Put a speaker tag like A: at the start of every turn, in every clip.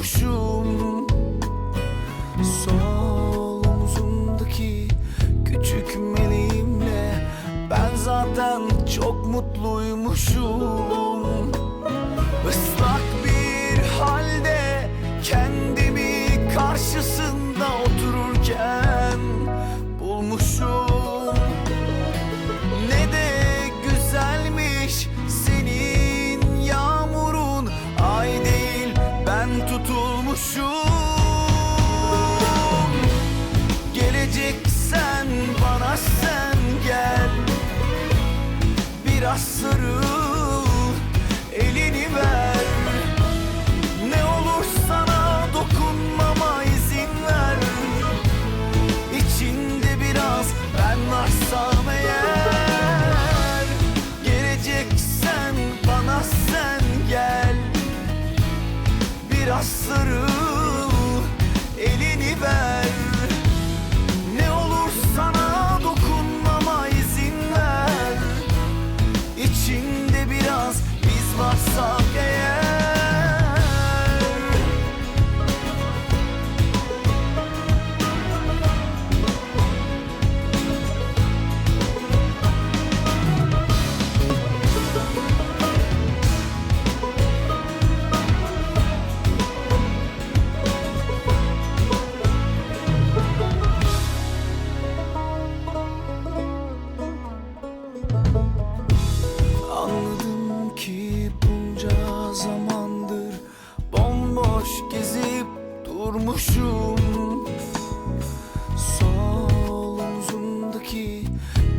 A: tutulmuşum Sol omzumdaki küçük meleğimle Ben zaten çok mutluymuşum. Islak tutulmuşum Geleceksen bana sen gel. Biraz sarıl Biraz sarıl durmuşum Sol omzumdaki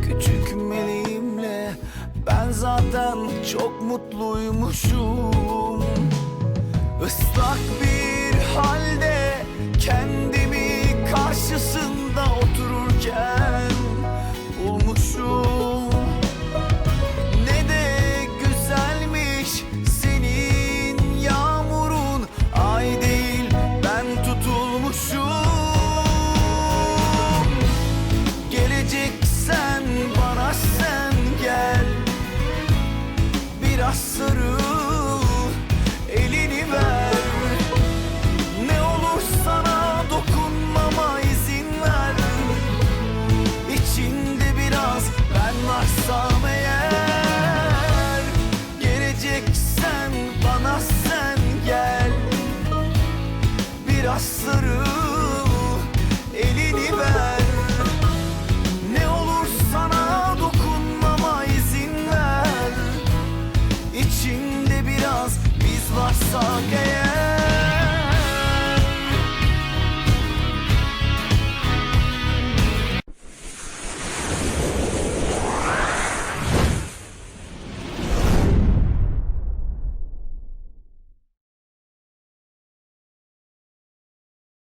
A: küçük meleğimle ben zaten çok mutluymuşum. Islak bir halde kendimi karşısında otururken sarıl